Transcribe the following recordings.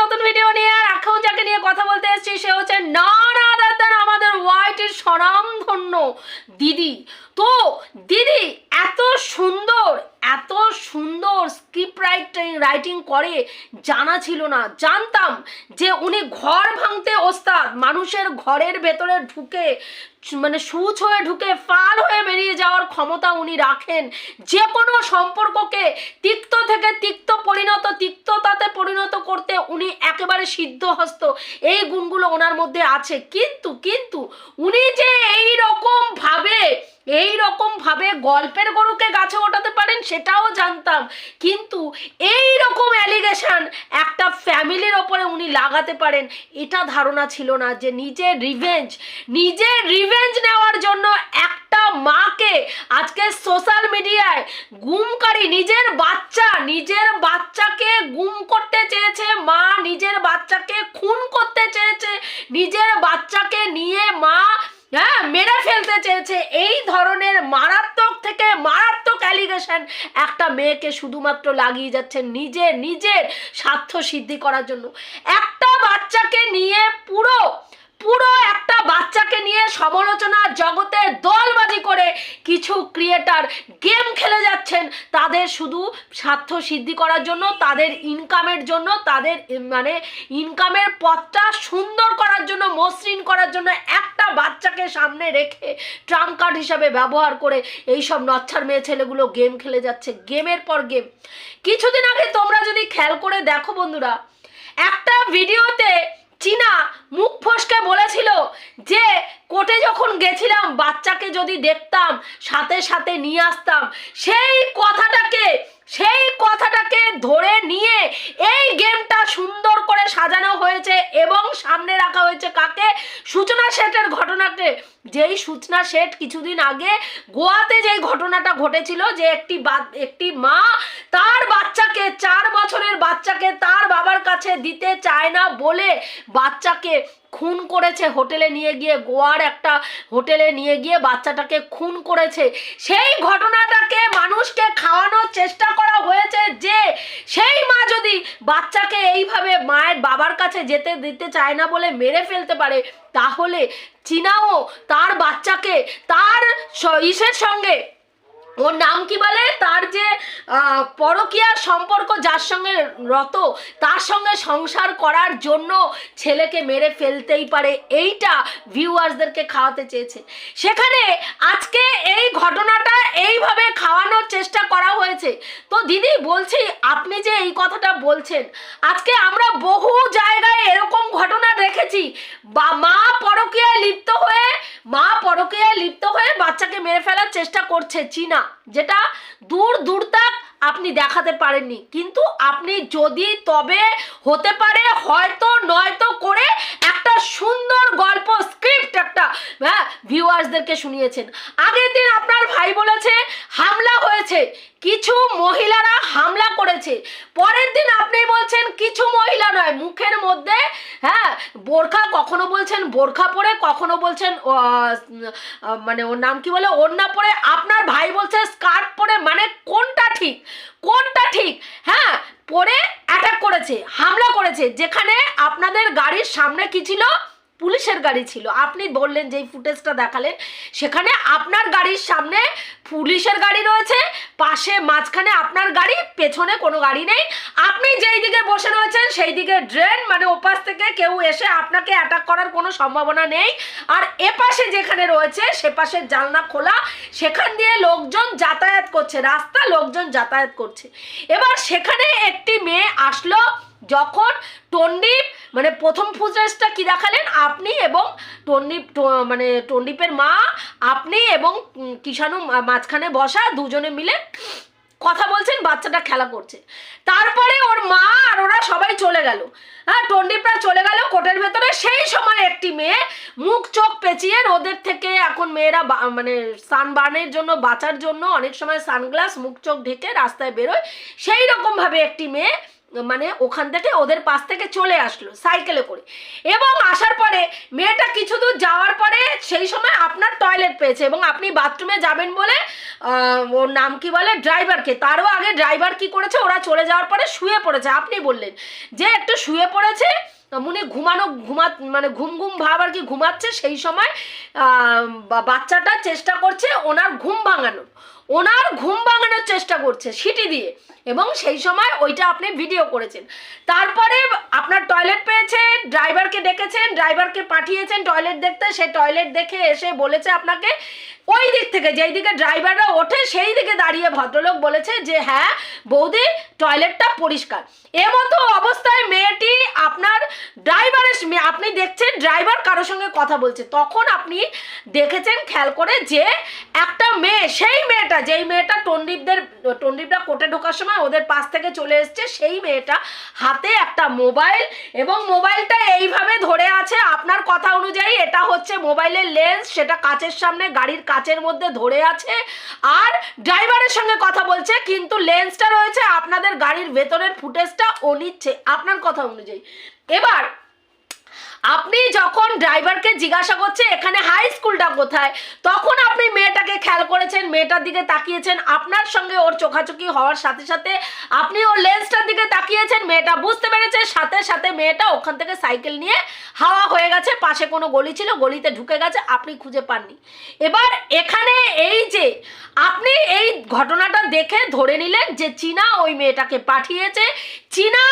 নতুন ভিডিও নিয়ে আর এখন যাকে নিয়ে কথা বলতে এসেছি, সে হচ্ছে নানা দাদা আমাদের হোয়াইটের স্বনামধন্য দিদি। তো দিদি, এত সুন্দর এত সুন্দর স্ক্রিপ্ট রাইটিং রাইটিং করে জানা ছিল না। জানতাম যে উনি ঘর ভাঙতে ওস্তাদ, মানুষের ঘরের ভেতরে ঢুকে মানে সুচ হয়ে ঢুকে ফাল হয়ে বেরিয়ে যাওয়ার ক্ষমতা উনি রাখেন। যে কোনো সম্পর্ককে তিক্ত থেকে তিক্ত পরিণত, তিক্ততাতে পরিণত করতে উনি একেবারে সিদ্ধহস্ত। এই গুণগুলো ওনার মধ্যে আছে। কিন্তু কিন্তু উনি যে এই রকম ভাবে এই রকম ভাবে গল্পের গরুকে গাছে ওঠাতে পারেন সেটাও জানতাম। কিন্তু এই রকম অ্যালিগেশন একটা ফ্যামিলির ওপরে উনি লাগাতে পারেন, এটা ধারণা ছিল না যে নিজের রিভেঞ্জ নিজের রিভেঞ্জ নেওয়ার জন্য একটা মাকে আজকে সোশ্যাল মিডিয়ায় গুমকারী, নিজের বাচ্চা, নিজের বাচ্চাকে গুম করতে চেয়েছে, মা নিজের বাচ্চাকে খুন করতে চেয়েছে, নিজের বাচ্চাকে নিয়ে মা হ্যাঁ মেরে ফেলতে চেয়েছে। এই ধরনের মারাত্মক থেকে মারাত্মক অ্যালিগেশন একটা মেয়েকে শুধুমাত্র লাগিয়ে যাচ্ছে নিজে, নিজের স্বার্থ সিদ্ধি করার জন্য। একটা বাচ্চাকে নিয়ে পুরো পুরো একটা বাচ্চাকে নিয়ে সমালোচনা জগতে দলবাজি করে কিছু ক্রিয়েটার তাদের শুধু স্বার্থ সিদ্ধি করার জন্য, তাদের ইনকামের জন্য, তাদের মানে ইনকামের পথটা সুন্দর করার জন্য, মসৃণ করার জন্য একটা বাচ্চাকে সামনে রেখে ট্রাম্প কার্ড হিসাবে ব্যবহার করে এই সব নচ্ছার মেয়ে ছেলেগুলো গেম খেলে যাচ্ছে, গেমের পর গেম। কিছুদিন আগে তোমরা যদি খেয়াল করে দেখো বন্ধুরা, একটা ভিডিওতে চীনা মুখ ফসকে বলেছিল যে, কোর্টে যখন গেছিলাম, বাচ্চাকে যদি দেখতাম, সাথে সাথে নিয়ে আসতাম, সেই কথাটাকে সেই কথাটাকে ধরে নিয়ে এই গেমটা সুন্দর করে সাজানো হয়েছে এবং সামনে রাখা হয়েছে কাকে? সূচনা শেঠের ঘটনাকে। যেই সূচনা শেঠ কিছুদিন আগে গোয়াতে যেই ঘটনাটা ঘটেছিল যে একটি একটি মা তার বাচ্চাকে, চার বছরের বাচ্চাকে তার বাবার কাছে দিতে চায় না বলে বাচ্চাকে খুন করেছে, হোটেলে নিয়ে গিয়ে, গোয়ার একটা হোটেলে নিয়ে গিয়ে বাচ্চাটাকে খুন করেছে। সেই ঘটনাটাকে মানুষকে খাওয়ানোর চেষ্টা করা হয়েছে যে, সেই মা যদি বাচ্চাকে এইভাবে মায়ের বাবার কাছে যেতে দিতে চায় না বলে মেরে ফেলতে পারে, তাহলে চীনাও তার বাচ্চাকে তার ইসের সঙ্গে ওর নাম কি বলে? তার যে পরকীয়ার সম্পর্ক যার সঙ্গে রত, তার সঙ্গে সংসার করার জন্য ছেলেকে মেরে ফেলতেই পারে, এইটা ভিউয়ার্সদেরকে খাওয়াতে চেয়েছে। সেখানে আজকে এই ঘটনাটা এইভাবে খাওয়ানোর চেষ্টা করা হয়েছে। তো দিদি, বলছি, আপনি যে এই কথাটা বলছেন, আজকে আমরা বহু জায়গায় এরকম ঘটনা দেখেছি। বা, মা পরকীয়ায় লিপ্ত হয়ে, মা পরকীয়ায় লিপ্ত হয়ে বাচ্চাকে মেরে ফেলার চেষ্টা করছে চীনা। যেটা দূর দূর তাক আপনি দেখাতে পারেননি। কিন্তু আপনি যদি তবে হতে পারে, হয়তো নয়তো করে একটা সুন্দর গল্প স্ক্রিপ্ট একটা হ্যাঁ ভিউয়ার্সদেরকে শুনিয়েছেন। আগের দিন আপনার ভাই বলেছে, হামলা হয়েছে, কিছু মহিলারা হামলা করেছে। পরের দিন আপনি বলছেন, কিছু মহিলা নয়, মুখের মধ্যে হ্যাঁ বোরখা কখনো বলছেন বোরখা পরে, কখনো বলছেন মানে ওর নাম কি বলে, ওড়না পরে, আপনার ভাই বলছে স্কার্ট পরে মানে কোনটা ঠিক? কোনটা ঠিক? হ্যাঁ পরে অ্যাটাক করেছে, হামলা করেছে, যেখানে আপনাদের গাড়ির সামনে কি ছিল? পুলিশের গাড়ি ছিল। আপনি বললেন যেই ফুটেজটা দেখালেন। সেখানে আপনার গাড়ির সামনে পুলিশের গাড়ি রয়েছে। পাশে মাঝখানে আপনার গাড়ি, পেছনে কোনো গাড়ি নেই। আপনি যেই দিকে বসে রয়েছেন, সেই দিকে ড্রেন মানে ওপাশ থেকে কেউ এসে আপনাকে অ্যাটাক করার কোনো সম্ভাবনা নেই। আর এপাশে যেখানে রয়েছে, সে পাশের জানলা খোলা। সেখান দিয়ে লোকজন যাতায়াত করছে। রাস্তা লোকজন যাতায়াত করছে। এবার সেখানে একটি মেয়ে আসলো। যখন টন্ডিপ মানে প্রথম ফুটেজটা কি দেখালেন? আপনি এবং টন্ডিপ মানে টন্ডিপের মা, আপনি এবং কিষাণু মাঝখানে বসা দুজনে মিলে কথা বলছেন, বাচ্চাটা খেলা করছে। তারপরে ওর মা আর ওরা সবাই চলে গেল। হ্যাঁ টন্ডিপরা চলে গেল কোটের ভেতরে। সেই সময় একটি মেয়ে মুখ চোখ পেঁচিয়ে রোদের থেকে এখন মেয়েরা মানে সানবার্নের জন্য, বাঁচার জন্য অনেক সময় সানগ্লাস মুখ চোখ ঢেকে রাস্তায় বেরোয়। সেই রকমভাবে একটি মেয়ে মানে ওখান থেকে ওদের পাশ থেকে চলে আসলো, সাইকেলে করে। এবং আসার পরে মেয়েটা কিছু দূর যাওয়ার পরে সেই সময় আপনার টয়লেট পেয়েছে এবং আপনি বাথরুমে যাবেন বলে ওর নাম কি বলে? ড্রাইভারকে তারও আগে ড্রাইভার কি করেছে? ওরা চলে যাওয়ার পরে শুয়ে পড়েছে। আপনি বললেন যে একটু শুয়ে পড়েছে উনি ঘুমানো, ঘুমা মানে ঘুম ঘুম ভাব আর কি ঘুমাচ্ছে, সেই সময় বাচ্চাটা চেষ্টা করছে ওনার ঘুম ভাঙানোর। ওনার ঘুম ভাঙানোর চেষ্টা করছে সিটি দিয়ে। এবং সেই সময় ওইটা আপনি ভিডিও করেছেন। তারপরে আপনার টয়লেট পেয়েছে ড্রাইভারকে ডেকেছেন ড্রাইভারকে পাঠিয়েছেন টয়লেট দেখতে। সে টয়লেট দেখে এসে বলেছে আপনাকে, ওই দিক থেকে, যেই দিকে ড্রাইভাররা ওঠে, সেই দিকে দাঁড়িয়ে ভদ্রলোক বলেছে যে হ্যাঁ বৌদি টয়লেটটা পরিষ্কার। এমতো অবস্থায় মেয়েটি আপনার ড্রাইভারের আপনি দেখছেন ড্রাইভার কারোর সঙ্গে কথা বলছে। তখন আপনি দেখেছেন, খেয়াল করে যে, একটা মেয়ে, সেই মেয়েটা যেই মেয়েটা টন্ডিপদের টন্ডিপরা কোর্টে ঢোকার সময় ওদের পাশ থেকে চলে এসছে, সেই মেয়েটা হাতে একটা মোবাইল এবং মোবাইলটা এইভাবে ধরে আছে। আপনার কথা অনুযায়ী এটা হচ্ছে মোবাইলের লেন্স, সেটা কাচের সামনে, গাড়ির কাচের মধ্যে ধরে আছে। আর ড্রাইভারের সঙ্গে কথা বলছে, কিন্তু লেন্সটা রয়েছে আপনাদের গাড়ির ভেতরের ফুটেজটা ও নিচ্ছে। আপনার কথা অনুযায়ী। এবার আপনি যখন ড্রাইভারকে জিজ্ঞাসা করছে এখানে হাই স্কুলটা কোথায়? তখন আপনি মেয়েটাকে খেয়াল করেছেন, মেয়েটার দিকে তাকিয়েছেন, আপনার সঙ্গে ওর চোখাচোখি হওয়ার সাথে সাথে আপনি ওর লেন্সটার দিকে তাকিয়েছেন, মেয়েটা বুঝতে পেরেছে, সাথে সাথে মেয়েটা ওখান থেকে সাইকেল নিয়ে হাওয়া হয়ে গেছে, পাশে কোনো গলি ছিল, গলিতে ঢুকে গেছে, আপনি খুঁজে পাননি। এবার এখানে এই যে, আপনি এই ঘটনাটা দেখে ধরে নিলেন যে চীনা ওই মেয়েটাকে পাঠিয়েছে। চীনা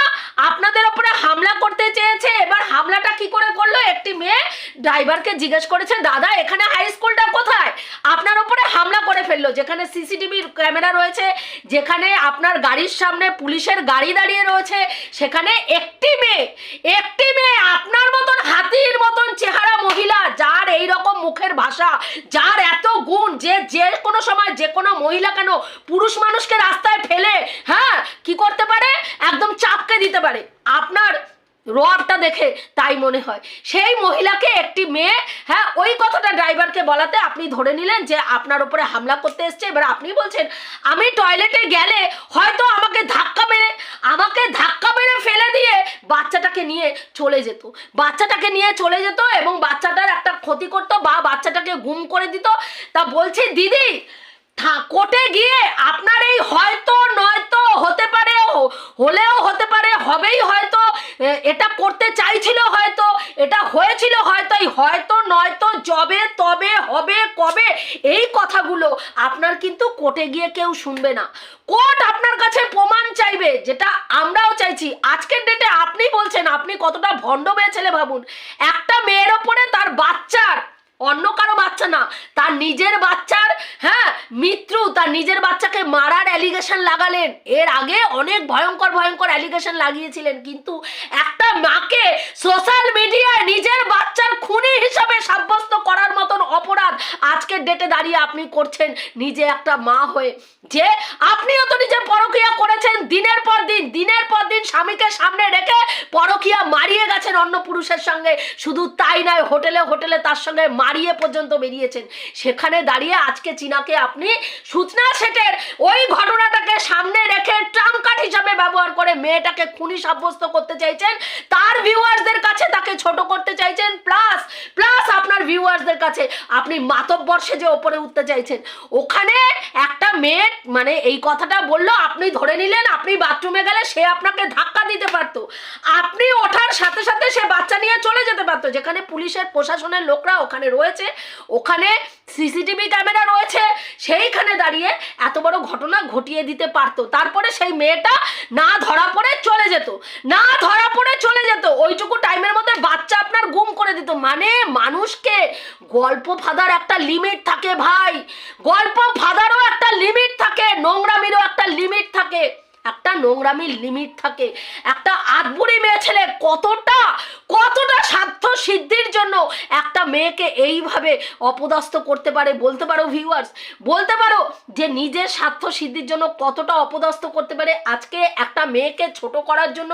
আপনাদের ওপরে হামলা করতে চেয়েছে, এবার হামলাটা কি করে করল একটি মেয়ে ড্রাইভারকে জিজ্ঞেস করেছে, দাদা, এখানে হাই স্কুলটা কোথায়? আপনার ওপরে হামলা করে ফেলল, যেখানে সিসিটিভির ক্যামেরা রয়েছে, যেখানে আপনার গাড়ির সামনে পুলিশের গাড়ি দাঁড়িয়ে রয়েছে, সেখানে একটি মেয়ে একটি মেয়ে আপনার মতন হাতির মতন চেহারা মহিলা, যার এই রকম মুখের ভাষা, যার এত গুণ, যে যে কোনো সময় যে কোনো মহিলা কেন পুরুষ মানুষকে রাস্তায় ফেলে হ্যাঁ কি করতে পারে? একদম চাপকে দিতে পারে। আপনার রোয়াবটা দেখে তাই মনে হয়। সেই মহিলাকে একটি মেয়ে হ্যাঁ ওই কথাটা ড্রাইভারকে বলাতে আপনি ধরে নিলেন যে আপনার উপরে হামলা করতে এসছে। এবার আপনি বলছেন, আমি টয়লেটে গেলে হয়তো আমাকে ধাক্কা মেরে, আমাকে ধাক্কা মেরে ফেলে দিয়ে বাচ্চাটাকে নিয়ে চলে যেত। বাচ্চাটাকে নিয়ে চলে যেত এবং বাচ্চাটার একটা ক্ষতি করতো বা বাচ্চাটাকে গুম করে দিত। তা বলছি, দিদি কোর্টে গিয়ে আপনার এই হয়তো নয়তো হতে পারে হলেও হতে পারে, হবেই হয়তো এটা করতে চাইছিল হয়তো, এটা হয়েছিল হয়তো, এই হয়তো নয়তো যবে তবে হবে কবে, এই কথাগুলো আপনার কিন্তু কোর্টে গিয়ে কেউ শুনবে না। কোর্ট আপনার কাছে প্রমাণ চাইবে, যেটা আমরাও চাইছি। আজকের ডেটে আপনি বলছেন, আপনি কতটা ভণ্ড মেয়ে ছেলে ভাবুন। একটা মেয়ের ওপরে তার বাচ্চার অন্য কারও বাচ্চা না, তার নিজের বাচ্চার হ্যাঁ মিত্র তার নিজের বাচ্চাকে মারার অ্যালিগেশন লাগালেন। এর আগে অনেক ভয়ঙ্কর ভয়ঙ্কর অ্যালিগেশন লাগিয়েছিলেন, কিন্তু একটা মাকে সোশ্যাল মিডিয়ায় নিজের বাচ্চার খুনি হিসাবে সাব্যস্ত করার মতন অপরাধ আজকের ডেটে দাঁড়িয়ে আপনি করছেন নিজে একটা মা হয়ে। যে আপনিও তো নিজে পরকিয়া করেছেন, দিনের পর দিন, দিনের পর দিন স্বামীকে সামনে রেখে পরকিয়া মারিয়ে গেছেন অন্য পুরুষের সঙ্গে। শুধু তাই নয়, হোটেলে হোটেলে তার সঙ্গে মারিয়ে পর্যন্ত বেরিয়েছেন। সেখানে দাঁড়িয়ে আজকে চীনাকে আপনি সূচনা সেটের ওই ঘটনাটাকে সামনে রেখে ব্যবহার করে মেয়েটাকে খুনি সাব্যস্ত করতে চাইছেন, তার ভিউয়ার্সদের কাছে তাকে ছোট করতে চাইছেন, প্লাস প্লাস আপনার ভিউয়ার্সদের কাছে আপনি মাতব্বর যে ওপরে উঠতে চাইছেন, ওখানে একটা মেয়ে মানে এই কথাটা বলল, আপনি ধরে নিলেন, আপনি বাথরুমে গেলে সে আপনাকে ধাক্কা দিতে পারতো। আপনি ওঠার সাথে সাথে সে বাচ্চা নিয়ে চলে যেতে পারতো, যেখানে পুলিশের, প্রশাসনের লোকরা ওখানে রয়েছে, ওখানে সিসিটিভি ক্যামেরা রয়েছে, সেইখানে দাঁড়িয়ে এত বড় ঘটনা ঘটিয়ে দিতে পারতো। তারপরে সেই মেয়েটা না ধরা পড়ে চলে যেত। না ধরা পড়ে চলে যেত। ওইটুকু টাইমের মধ্যে বাচ্চা আপনার গুম করে দিত। মানে মানুষকে গল্প ফাদার একটা লিমিট থাকে ভাই। গল্প ফাদারও একটা লিমিট থাকে, নোংরামিরও একটা লিমিট থাকে। একটা নোংরামির লিমিট থাকে। একটা আধবুড়ি মেয়ে ছেলে কতটা কতটা স্বার্থ সিদ্ধির জন্য একটা মেয়েকে এইভাবে অপদস্থ করতে পারে, বলতে পারো ভিউয়ার্স বলতে পারো যে নিজের স্বার্থ সিদ্ধির জন্য কতটা অপদস্থ করতে পারে। আজকে একটা মেয়েকে ছোট করার জন্য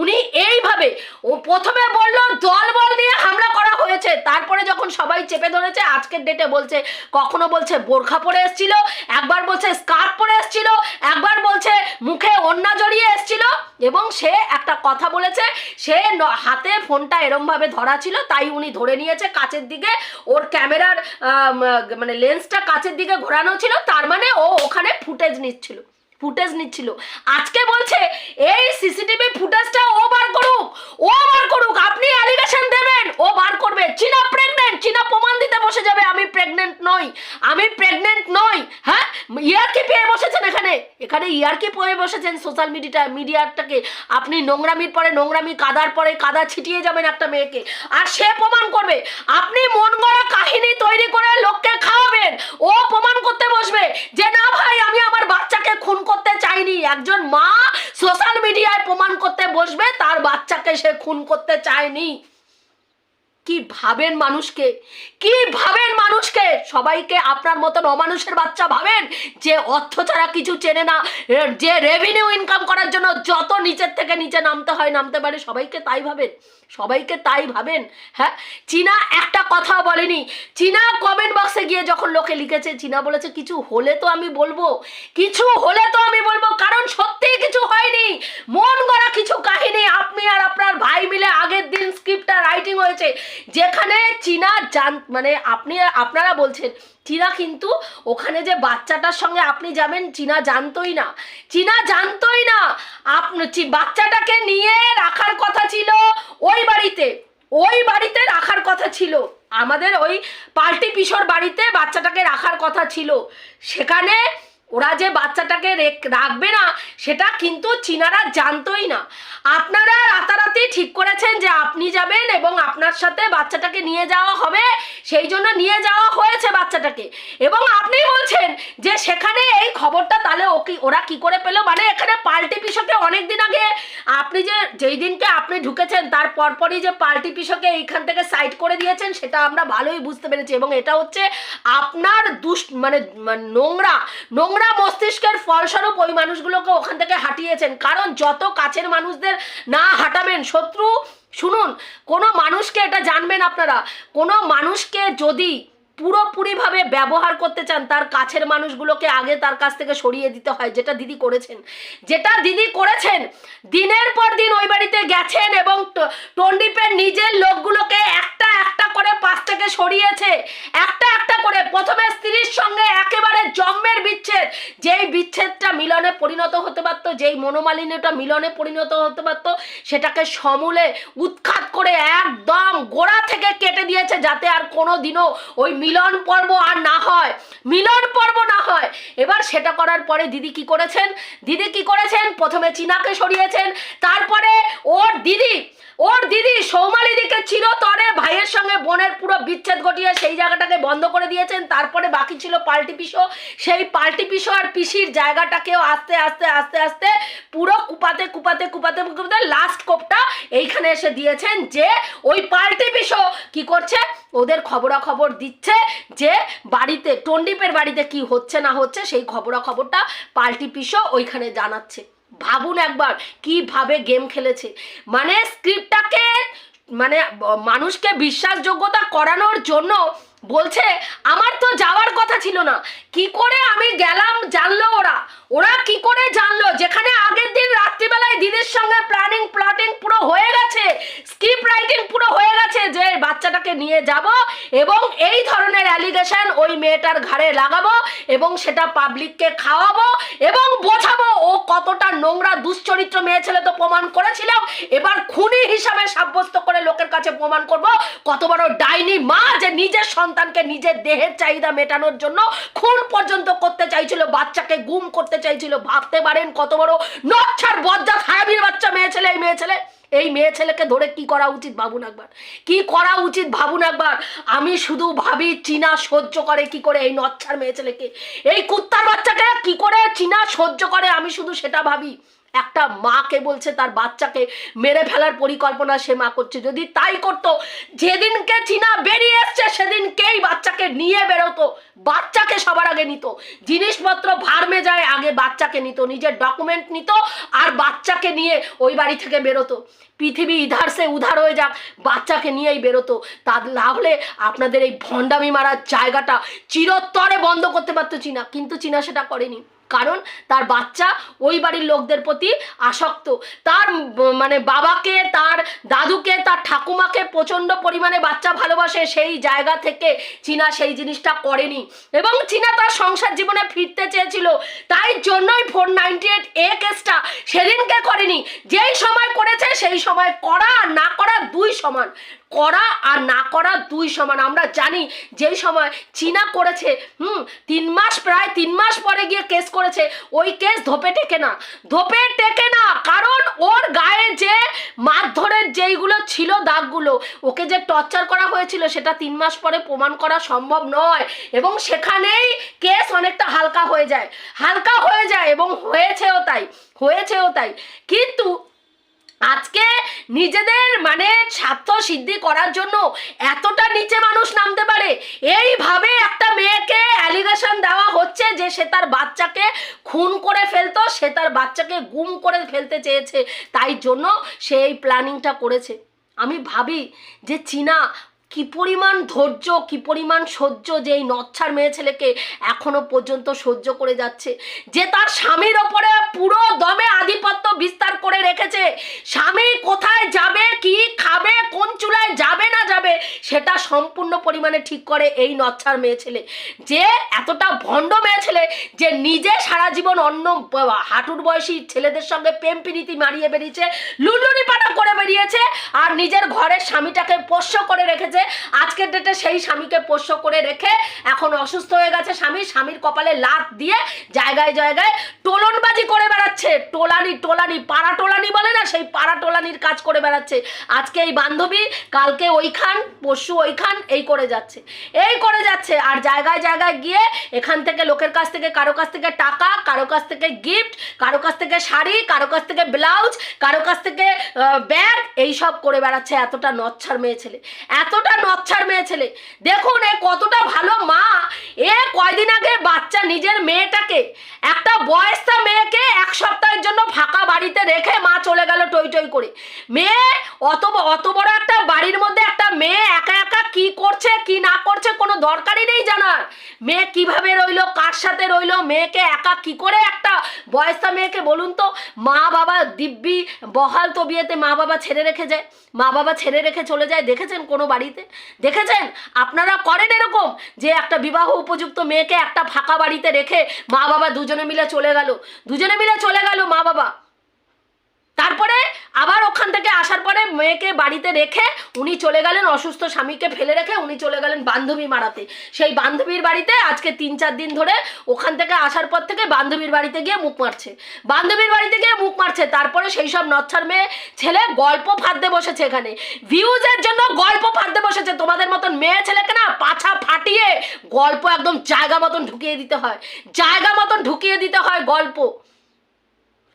উনি এইভাবে, ও প্রথমে বলল দলবল দিয়ে হামলা করা হয়েছে। তারপরে যখন সবাই চেপে ধরেছে, আজকের ডেটে বলছে, কখনো বলছে বোরখা পরে এসছিল, একবার বলছে স্কার্ফ পরে এসছিল, একবার বলছে মুখে ওন্না জড়িয়ে এসছিল, এবং সে একটা কথা বলেছে, সে হাতে ফোনটা এরমভাবে ধরা ছিল, তাই উনি ধরে নিয়েছে কাচের দিকে। ওর ক্যামেরার মানে লেন্সটা কাচের দিকে ঘোরানো ছিল, তার মানে ও ওখানে ফুটেজ নিচ্ছিল। ফুটেজ নিচ্ছিল। আজকে বলছে, এই সিসিটিভি ফুটেজটা ও বার করুক, ও বার করুক, আপনি অ্যালিগেশন দেবেন, ও বার করবে। চীনা প্রেগনেন্ট চীনা প্রমাণ দিতে বসে যাবে, আমি প্রেগনেন্ট নই, আমি প্রেগনেন্ট নই হ্যাঁ? ইয়ারকি পেয়ে বসেছেন এখানে? এখানে ইয়ারকি পেয়ে বসেছেন সোশ্যাল মিডিয়াটা মিডিয়াটাকে আপনি নোংরামির পরে নোংরামি, কাদার পরে কাদা ছিটিয়ে যাবেন একটা মেয়েকে। আর সে প্রমাণ করবে। আপনি মন গড়া কাহিনী তৈরি করে লোককে খাওয়াবেন। ও প্রমাণ করতে বসবে যে, না ভাই, আমি আমার বাচ্চাকে খুন করতে চাইনি। একজন মা সোশ্যাল মিডিয়ায় প্রমাণ করতে বসবে, তার বাচ্চাকে সে খুন করতে চায়নি। কি ভাবেন মানুষকে? কি ভাবেন মানুষকে? সবাইকে আপনার মতন অমানুষের বাচ্চা ভাবেন? যে অর্থ ছাড়া কিছু চেনে না যে রেভিনিউ ইনকাম করার জন্য যত নিচের থেকে নিচে নামতে হয়, নামতে পারে, সবাইকে তাই ভাবেন? সবাইকে তাই ভাবেন? হ্যাঁ? চীনা একটা কথাও বলেনি। চীনা কমেন্ট বক্সে গিয়ে যখন লোকে লিখেছে, চীনা বলেছে, কিছু হলে তো আমি বলব। কিছু হলে তো আমি বলব, কারণ সত্যিই কিছু হয়নি। মন গড়া কিছু কাহিনী আপনি আর আপনার ভাই মিলে আগের দিন স্ক্রিপ্টটা রাইটিং হয়েছে। যেখানে চীনা জান মানে আপনি, আপনারা বলছেন, চীনা কিন্তু ওখানে যে বাচ্চাটার সঙ্গে আপনি যাবেন, চীনা জানতোই না। চীনা জানতোই না। আপনি বাচ্চাটাকে নিয়ে রাখার কথা ছিল ওই বাড়িতে। ওই বাড়িতে রাখার কথা ছিল। আমাদের ওই পাল্টি পিসর বাড়িতে বাচ্চাটাকে রাখার কথা ছিল। সেখানে ওরা যে বাচ্চাটাকে রেখ- রাখবে না, সেটা কিন্তু চীনারা জানতোই না। আপনারা রাতারাতি ঠিক করেছেন যে আপনি যাবেন এবং আপনার সাথে বাচ্চাটাকে নিয়ে যাওয়া হবে, সেই জন্য নিয়ে যাওয়া হয়েছে বাচ্চাটাকে। এবং আপনি বলছেন যে সেখানে এই খবরটা তাহলে ও কি, ওরা কি করে পেল? মানে এখানে পাল্টি পিসকে অনেক দিন আগে আপনি যে, যেই দিনকে আপনি ঢুকেছেন, তার পরপরই যে পাল্টি পিসকে এইখান থেকে সাইড করে দিয়েছেন, সেটা আমরা ভালোই বুঝতে পেরেছি। এবং এটা হচ্ছে আপনার দুষ্ট মানে নোংরা নোংরা নোংরা মস্তিষ্কের ফলস্বরূপ ওই মানুষগুলোকে ওখান থেকে হাঁটিয়েছেন। কারণ যত কাছের মানুষদের না হাঁটাবেন, শত্রু, শুনুন, কোনো মানুষকে এটা জানবেন আপনারা। কোনো মানুষকে যদি পুরোপুরিভাবে ব্যবহার করতে চান, তার কাছের মানুষগুলোকে আগে তার কাছ থেকে সরিয়ে দিতে হয়, যেটা দিদি করেছেন। যেটা দিদি করেছেন, দিনের পর দিন ওই বাড়িতে গেছেন এবং টন্ডিপের নিজের লোকগুলোকে একটা একটা করে পাশ থেকে সরিয়েছে। একটা একটা করে, প্রথমে স্ত্রীর সঙ্গে একেবারে জন্মের বিচ্ছেদ। যেই বিচ্ছেদটা মিলনে পরিণত হতে পারতো, যেই মনোমালিন্যটা মিলনে পরিণত হতে পারতো, সেটাকে সমূলে উৎখাত করে একদম গোড়া থেকে কেটে দিয়েছে, যাতে আর কোনো দিনও ওই মিলন পর্ব আর না হয়, মিলন পর্ব না হয়। এবার সেটা করার পরে দিদি কি করেছেন? দিদি কি করেছেন? প্রথমে চীনাকে সরিয়েছেন, তারপরে ওর দিদি ওর দিদি সৌমালিদিকে চিরতরে ভাইয়ের সঙ্গে বোনের পুরো বিচ্ছেদ ঘটিয়ে সেই জায়গাটাকে বন্ধ করে দিয়েছেন, তারপরে বাকি ছিল পাল্টি পিসো। সেই পাল্টি পিসো আর পিসির জায়গাটাকেও আস্তে আস্তে আস্তে আস্তে পুরো কুপাতে কুপাতে কুপাতে কুপাতে লাস্ট কোপটা এইখানে এসে দিয়েছেন যে ওই পাল্টি পিসো কি করছে? ওদের খবরাখবর দিচ্ছে যে বাড়িতে, টন্ডিপের বাড়িতে কি হচ্ছে না হচ্ছে সেই খবরাখবরটা পাল্টি পিসো ওইখানে জানাচ্ছে। ভাবুন একবার কীভাবে গেম খেলেছে। মানে স্ক্রিপ্টটাকে মানে মানুষকে বিশ্বাসযোগ্যতা করানোর জন্য বলছে, আমার তো যাওয়ার কথা ছিল না। কি করে আমি গেলাম জানলো ওরা? ওরা কি করে জানলো? যেখানে আগের দিন রাত্রিবেলায় দিদির সঙ্গে প্ল্যানিং প্লটিং পুরো হয়ে গেছে স্ক্রিপ্ট রাইটিং পুরো হয়ে গেছে যে বাচ্চাটাকে নিয়ে যাব এবং এই ধরনের অ্যালিগেশন ওই মেয়েটার ঘাড়ে লাগাবো এবং সেটা পাবলিককে খাওয়াবো এবং বোঝাবো ও কতটা নোংরা, দুশ্চরিত্র মেয়ে ছেলে তো প্রমাণ করেছিলাম। এবার খুনি হিসাবে সাব্যস্ত করে লোকের কাছে প্রমাণ করব। কত বড় ডাইনি মা যে নিজের সন্তানকে নিজের দেহের চাহিদা মেটানোর জন্য খুন পর্যন্ত করতে চাইছিল, বাচ্চাকে গুম করতে চাইছিল, ভাবতে পারেন কত বড় নচ্ছার বজ্জা হায়াবির বাচ্চা মেয়ে ছেলে, এই মেয়ে ছেলে। এই মেয়ে ছেলেকে ধরে কি করা উচিত, ভাবুন একবার? কি করা উচিত, ভাবুন একবার? আমি শুধু ভাবি চীনা সহ্য করে কি করে এই নচ্ছার মেয়ে ছেলেকে। এই কুত্তার বাচ্চাটা কি করে চীনা সহ্য করে, আমি শুধু সেটা ভাবি। একটা মাকে বলছে তার বাচ্চাকে, মেরে ফেলার পরিকল্পনা সে মা করছে। যদি তাই করতো, যেদিনকে চীনা বেরিয়ে এসছে, সেদিনকেই বাচ্চাকে নিয়ে বেরোতো, বাচ্চাকে সবার আগে নিত। জিনিসপত্র ভার্মে যায়, আগে বাচ্চাকে নিত, নিজের ডকুমেন্ট নিত, আর বাচ্চাকে নিয়ে ওই বাড়ি থেকে বেরোতো। পৃথিবী ইধার সে উধার হয়ে যাক, বাচ্চাকে নিয়েই বেরোতো। তা না হলে আপনাদের এই ভণ্ডামি মারার জায়গাটা চিরতরে বন্ধ করতে পারতো চীনা কিন্তু চীনা সেটা করেনি। কারণ তার বাচ্চা ওই বাড়ির লোকদের প্রতি আসক্ত। তার মানে বাবাকে, তার দাদুকে, তার ঠাকুমাকে প্রচণ্ড পরিমাণে বাচ্চা ভালোবাসে, সেই জায়গা থেকে চীনা সেই জিনিসটা করেনি। এবং চীনা তার সংসার জীবনে ফিরতে চেয়েছিল। তাই জন্যই ফোর নাইনটি এইট এ কেসটা সেদিনকে করেনি। যেই সময় করেছে, সেই সময় করা না করা দুই সমান। করা আর না করা দুই সমান। আমরা জানি যেই সময় চীনা করেছে, হুম, তিন মাস, প্রায় তিন মাস পরে গিয়ে কেস করেছে, ওই কেস ধোপে টেকে না। ধোপে টেকে না, কারণ ওর গায়ে যে মারধরের যেইগুলো ছিল দাগগুলো, ওকে যে টর্চার করা হয়েছিল, সেটা তিন মাস পরে প্রমাণ করা সম্ভব নয়। এবং সেখানেই কেস অনেকটা হালকা হয়ে যায়। হালকা হয়ে যায় এবং হয়েছেও তাই হয়েছেও তাই। কিন্তু আজকে নিজেদের মানে স্বার্থ সিদ্ধি করার জন্য এতটা নিচে মানুষ নামতে পারে। এইভাবে একটা মেয়েকে অ্যালিগেশন দেওয়া হচ্ছে যে সে তার বাচ্চাকে খুন করে ফেলতো, সে তার বাচ্চাকে গুম করে ফেলতে চেয়েছে। তাই জন্য সে এই প্ল্যানিংটা করেছে। আমি ভাবি যে চীনা কি পরিমাণ ধৈর্য, কি পরিমাণ সহ্য যে এই নচ্ছার মেয়ে ছেলেকে এখনও পর্যন্ত সহ্য করে যাচ্ছে। যে তার স্বামীর ওপরে পুরো দমে আধিপত্য বিস্তার করে রেখেছে। স্বামী কোথায় যাবে, কি খাবে, কোন চুলায় যাবে না যাবে, সেটা সম্পূর্ণ পরিমাণে ঠিক করে এই নচ্ছার মেয়ে ছেলে। যে এতটা ভণ্ড মেয়ে ছেলে, যে নিজে সারা জীবন অন্য হাঁটুর বয়সী ছেলেদের সঙ্গে প্রেম প্রীতি মারিয়ে বেরিয়েছে লুলুনি পাটা করে বেরিয়েছে, আর নিজের ঘরের স্বামীটাকে পোষ্য করে রেখেছে আজকের ডেটে সেই স্বামীকে পোষ্য করে রেখে এখন অসুস্থ হয়ে গেছে স্বামী। স্বামীর কপালে লাত দিয়ে জায়গায় জায়গায় টোলনবাজি করে বেড়াচ্ছে। টোলানি টোলানি, পাড়া টোলানি বলে না, সেই পাড়া টোলানির কাজ করে বেড়াচ্ছে। আজকে এই বান্ধবী, কালকে ওইখান, পরশু ওইখান, এই করে যাচ্ছে। এই করে যাচ্ছে আর জায়গায় জায়গায় গিয়ে এখান থেকে লোকের কাছ থেকে, কারও কাছ থেকে টাকা, কারও কাছ থেকে গিফট কারও কাছ থেকে শাড়ি, কারও কাছ থেকে ব্লাউজ কারও কাছ থেকে ব্যাগ এই সব করে বেড়াচ্ছে। এতটা নচ্ছার মেয়ে ছেলে। এতটা নচ্ছার মেয়ে ছেলে। দেখুন এ কতটা ভালো মা। এ কয়দিন আগে বাচ্চা নিজের মেয়েটাকে, একটা বয়স্তা মেয়েকে এক সপ্তাহের জন্য ফাঁকা বাড়িতে রেখে মা চলে গেল টই টই করে। মেয়ে অত অত বড় একটা বাড়ির মধ্যে একটা মেয়ে একা একা কি করছে, কি না করছে কোনো দরকারই নেই জানার। মেয়ে কীভাবে রইল, কার সাথে রইল, মেয়েকে একা কি করে একটা বয়স্তা মেয়েকে বলুন তো, মা বাবা দিব্যি বহাল তবিয়েতে মা বাবা ছেড়ে রেখে যায়, মা বাবা ছেড়ে রেখে চলে যায়, দেখেছেন কোনো বাড়িতে? দেখেছেন? আপনারা করেন এরকম যে একটা বিবাহ উপযুক্ত মেয়েকে একটা ফাঁকা বাড়িতে রেখে মা বাবা দুজনে মিলে চলে গেল, দুজনে মিলে চলে গেল মা বাবা। তারপরে আবার ওখান থেকে আসার পরে মেয়েকে বাড়িতে রেখে উনি চলে গেলেন, অসুস্থ স্বামীকে ফেলে রেখে উনি চলে গেলেন বান্ধবী মারাতে। সেই বান্ধবীর বাড়িতে আজকে তিন চার দিন ধরে ওখান থেকে আসার পর থেকে বান্ধবীর বাড়িতে গিয়ে মুখ মারছে। বান্ধবীর বাড়িতে গিয়ে মুখ মারছে, তারপরে সেই সব নচ্ছার মেয়ে, ছেলে গল্প ফাঁদতে বসেছে এখানে। ভিউজের জন্য গল্প ফাঁদতে বসেছে, তোমাদের মতন মেয়ে ছেলেকে না পাছা ফাটিয়ে গল্প একদম জায়গা মতন ঢুকিয়ে দিতে হয়। জায়গা মতন ঢুকিয়ে দিতে হয় গল্প।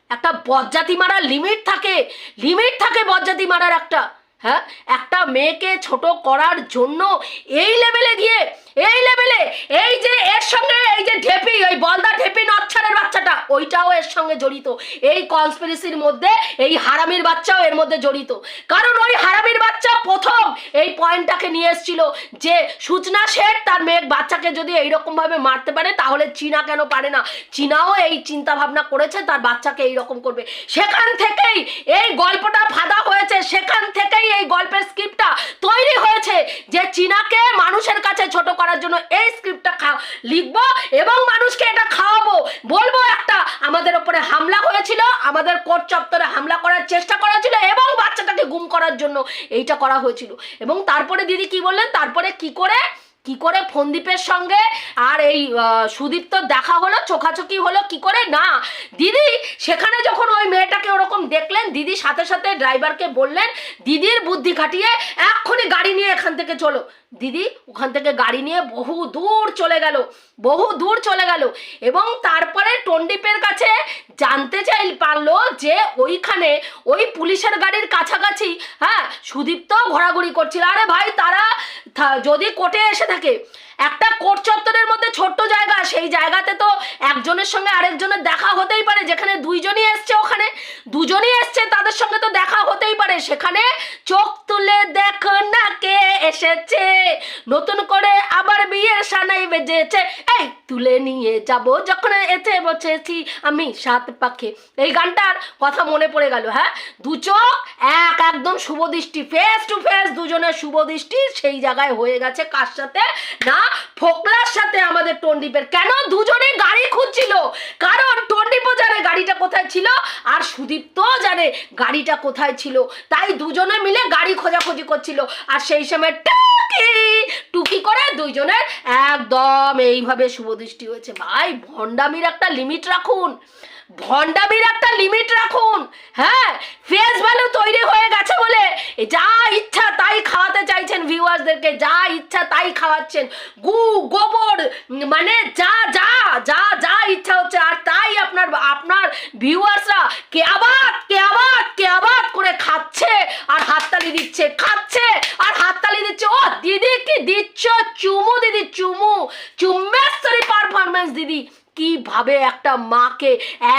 একটা বজ্জাতি মারার লিমিট থাকে। লিমিট থাকে বজ্জাতি মারার একটা। হ্যাঁ একটা মেয়েকে ছোট করার জন্য এই লেভেলে গিয়ে, এই লেভেলে, এই যে এর সঙ্গে এই যে ঢেপি, ওই বলদা ঢেপি নচ্ছারের বাচ্চাটা, ওইটাও এর সঙ্গে জড়িত। এই কনস্পিরেসির মধ্যে, এই হারামির বাচ্চাও এর মধ্যে জড়িত। কারণ ওই হারামির বাচ্চা প্রথম এই পয়েন্টটাকে নিয়ে এসেছিল যে সূচনা শেঠ তার মেয়ে বাচ্চাকে যদি এইরকম ভাবে মারতে পারে, তাহলে চীনা কেন পারে না? চীনাও এই চিন্তা ভাবনা করেছে, তার বাচ্চাকে এইরকম করবে। সেখান থেকেই এই গল্পটা ফাঁদা হয়েছে, সেখান থেকেই এই গল্পের স্ক্রিপ্টটা তৈরি হয়েছে যে চীনাকে মানুষের কাছে ছোট করার জন্য এই স্ক্রিপ্টটা খা লিখব এবং মানুষকে এটা খাওয়াবো। বলব একটা, আমাদের ওপরে হামলা হয়েছিল, আমাদের কোর্ট চত্বরে হামলা করার চেষ্টা করা ছিল এবং বাচ্চাটাকে গুম করার জন্য এইটা করা হয়েছিল। এবং তারপরে দিদি কি বললেন? তারপরে কি করে কি করে ফন্দীপের সঙ্গে? আর এই সুদীপ্তর দেখা হলো, চোখাচোখি হলো, কি করে? না। দিদি, সেখানে যখন ওই মেয়েটাকে ওরকম দেখলেন, দিদি সাথে সাথে ড্রাইভারকে বললেন, দিদির বুদ্ধি খাটিয়ে এক্ষুনি গাড়ি নিয়ে এখান থেকে চলো। দিদি ওখান থেকে গাড়ি নিয়ে বহু দূর চলে গেল, বহু দূর চলে গেল এবং তারপরে টন্ডিপের কাছে জানতে চাই পারল যে ওইখানে ওই পুলিশের গাড়ির কাছাকাছি হ্যাঁ সুদীপ্ত ঘোরাঘুরি করছিল। আরে ভাই, তারা যদি কোর্টে এসে থাকে একটা কোর্ট চত্বরের মধ্যে ছোট্ট জায়গা, সেই জায়গাতে তো একজনের সঙ্গে আরেকজনের দেখা হতেই পারে, যেখানে দুইজনই এসছে ওখানে। দুজনই এসছে, তাদের সঙ্গে তো দেখা হতেই পারে। সেখানে চোখ তুলে দেখো না কে এসেছে। নতুন করে আবার বিয়ের সানাই বেজেছে। এই, তুলে নিয়ে যাব যখন এতে বসেছি আমি সাত পাখে। এই গানটার কথা মনে পড়ে গেল হ্যাঁ? দু চোখ, এক একদম শুভ দৃষ্টি ফেস টু ফেস দুজনের শুভ দৃষ্টি সেই জায়গায় হয়ে গেছে কার সাথে? না ফোকলার সাথে আমাদের টন্ডিপের। কেন দুজনে গাড়ি খুঁজছিল? কারণ টন্ডিপও জানে গাড়িটা কোথায় ছিল আর সুদীপ্ত জানে গাড়িটা কোথায় ছিল। তাই দুজনে মিলে গাড়ি খোঁজাখুঁজি করছিল। আর সেই সময় টুকি টুকি করে দুইজনের একদম এইভাবে শুভদৃষ্টি হয়েছে। ভাই, ভণ্ডামির একটা লিমিট রাখুন। ভণ্ডামির একটা লিমিট রাখুন। হ্যাঁ ফেস ভ্যালু তৈরি হয়ে গেছে বলে যা ইচ্ছা তাই খাওয়াতে চাইছেন ভিউয়ার্সদেরকে যা ইচ্ছা তাই খাওয়াচ্ছেন। গু, গোবর মানে যা যা যা যা ইচ্ছা হচ্ছে, আর তাই আপনার আপনার ভিউয়ার্সরা কে আবাদ কে আবাদ কে আবাদ করে খাচ্ছে আর হাততালি দিচ্ছে, খাচ্ছে আর হাততালি দিচ্ছে। ও, দিদি কি দিচ্ছ? চুমু, দিদি, চুমু চুম্বেশ্বরী পারফরমেন্স দিদি। কীভাবে একটা মাকে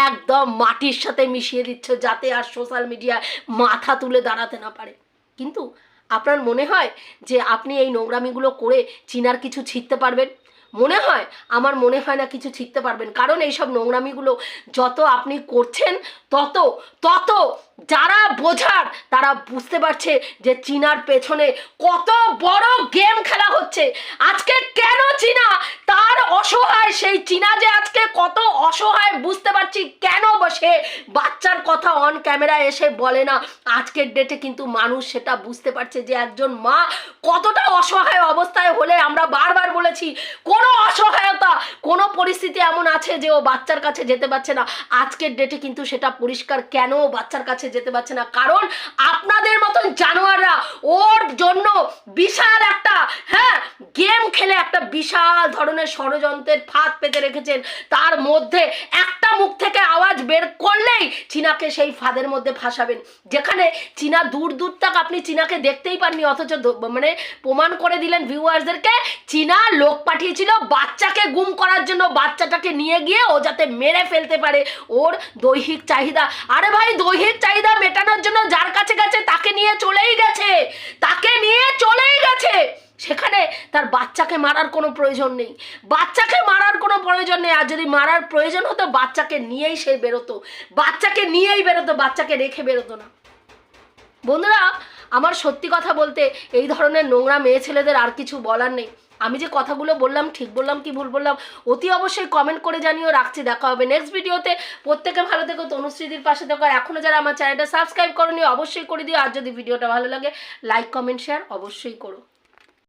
একদম মাটির সাথে মিশিয়ে দিচ্ছ যাতে আর সোশ্যাল মিডিয়া মাথা তুলে দাঁড়াতে না পারে? কিন্তু আপনার মনে হয় যে আপনি এই নোংরামিগুলো করে চিনার কিছু ছিঁড়তে পারবেন? মনে হয়? আমার মনে হয় না কিছু শিখতে পারবেন। কারণ এইসব নোংরামিগুলো যত আপনি করছেন, তত তত যারা বোঝার, তারা বুঝতে পারছে যে চীনার পেছনে কত বড় গেম খেলা হচ্ছে। আজকে কেন চীনা? তার অসহায়, সেই চীনা যে আজকে কত অসহায়, বুঝতে পারছি কেন সে কথা অন ক্যামেরা এসে বলে না। আজকের ডেটে কিন্তু মানুষ সেটা বুঝতে পারছে যে একজন মা কতটা অসহায় অবস্থায় হলে আমরা বারবার বলেছি, কোনো অসহায়তা, কোনো পরিস্থিতি এমন আছে যে ও বাচ্চার কাছে যেতে পারছে না। আজকের ডেটে কিন্তু সেটা পরিষ্কার কেন বাচ্চার কাছে যেতে পারছে না? কারণ আপনাদের মতন জানোয়াররা ওর জন্য বিশাল একটা হ্যাঁ গেম খেলে একটা বিশাল ধরনের ষড়যন্ত্রের ফাঁদ পেতে রেখেছেন। তার মধ্যে একটা মুখ থেকে আওয়াজ বের করলেই চীনাকে সেই ফাঁদের মধ্যে ফাঁসাবেন। যেখানে চীনা দূর দূর তাক আপনি চীনাকে দেখতেই পাননি, অথচ মানে প্রমাণ করে দিলেন ভিউয়ার্সদেরকে, চীনা লোক পাঠিয়েছিল বাচ্চাকে গুম করার জন্য, বাচ্চাটাকে নিয়ে গিয়ে ও যাতে মেরে ফেলতে পারে ওর দৈহিক চাহিদা। আরে ভাই, দৈহিক চাহিদা মেটানোর জন্য যার কাছে গেছে, তাকে নিয়ে চলেই গেছে, তাকে নিয়ে চলেই গেছে। সেখানে তার বাচ্চাকে মারার কোনো প্রয়োজন নেই। বাচ্চাকে মারার কোনো প্রয়োজন নেই। আর যদি মারার প্রয়োজন হতো, বাচ্চাকে নিয়েই সে বেরোতো। বাচ্চাকে নিয়েই বেরোতো, বাচ্চাকে রেখে বেরোতো না। বন্ধুরা, আমার সত্যি কথা বলতে এই ধরনের নোংরা মেয়ে ছেলেদের আর কিছু বলার নেই। আমি যে কথাগুলো বললাম, ঠিক বললাম কি ভুল বললাম, অতি অবশ্যই কমেন্ট করে জানিও। রাখছি, দেখা হবে নেক্সট ভিডিওতে প্রত্যেকে ভালো থেকো, তনুশ্রীদির পাশে থেকো। আর এখনও যারা আমার চ্যানেলটা সাবস্ক্রাইব করনি, অবশ্যই করে দিও। আর যদি ভিডিওটা ভালো লাগে লাইক কমেন্ট শেয়ার অবশ্যই করো।